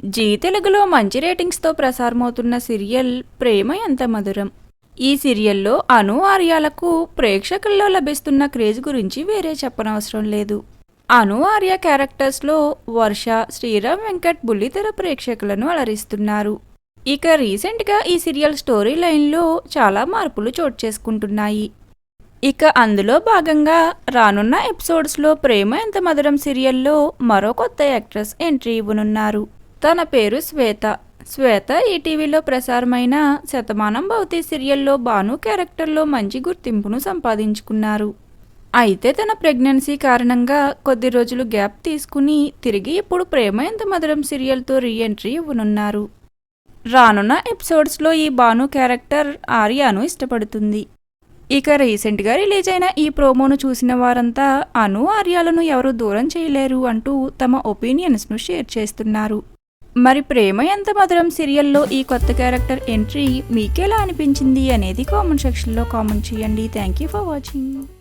G తెలుగులో మంచి రేటింగ్స్తో ప్రసారమవుతున్న serial ప్రేమ ఎంత మధురం. ఈ సీరియల్లో అను ఆర్యాలకు ప్రేక్షకుల్లో లభిస్తున్న క్రేజ్ గురించి వేరే చెప్పనవసరం లేదు. అను ఆర్య క్యారెక్టర్స్లో వర్ష శ్రీరామ్ వెంకట్ బుల్లితెర ప్రేక్షకులను అలరిస్తున్నారు. ఇక రీసెంట్గా ఈ సీరియల్ స్టోరీ లైన్లో చాలా మార్పులు చోటు చేసుకుంటున్నాయి. ఇక అందులో భాగంగా రానున్న ఎపిసోడ్స్లో ప్రేమ ఎంత మధురం సీరియల్లో మరో కొత్త యాక్ట్రెస్ ఎంట్రీ ఇవ్వనున్నారు. తన పేరు శ్వేత. శ్వేత ఈటీవీలో ప్రసారమైన శతమానం భవతి సీరియల్లో భాను క్యారెక్టర్లో మంచి గుర్తింపును సంపాదించుకున్నారు. అయితే తన ప్రెగ్నెన్సీ కారణంగా కొద్ది రోజులు గ్యాప్ తీసుకుని తిరిగి ఇప్పుడు ప్రేమ ఎంత మధురం సీరియల్తో రీఎంట్రీ ఇవ్వనున్నారు. రానున్న ఎపిసోడ్స్లో ఈ భాను క్యారెక్టర్ ఆర్యాను ఇష్టపడుతుంది. ఇక రీసెంట్గా రిలీజ్ అయిన ఈ ప్రోమోను చూసిన వారంతా అను ఆర్యాలను ఎవరు దూరం చేయలేరు అంటూ తమ ఒపీనియన్స్ను షేర్ చేస్తున్నారు. మరి ప్రేమ ఎంత మధురం సీరియల్లో ఈ కొత్త క్యారెక్టర్ ఎంట్రీ మీకెలా అనిపించింది అనేది కామెంట్ సెక్షన్లో కామెంట్ చేయండి. Thank you for watching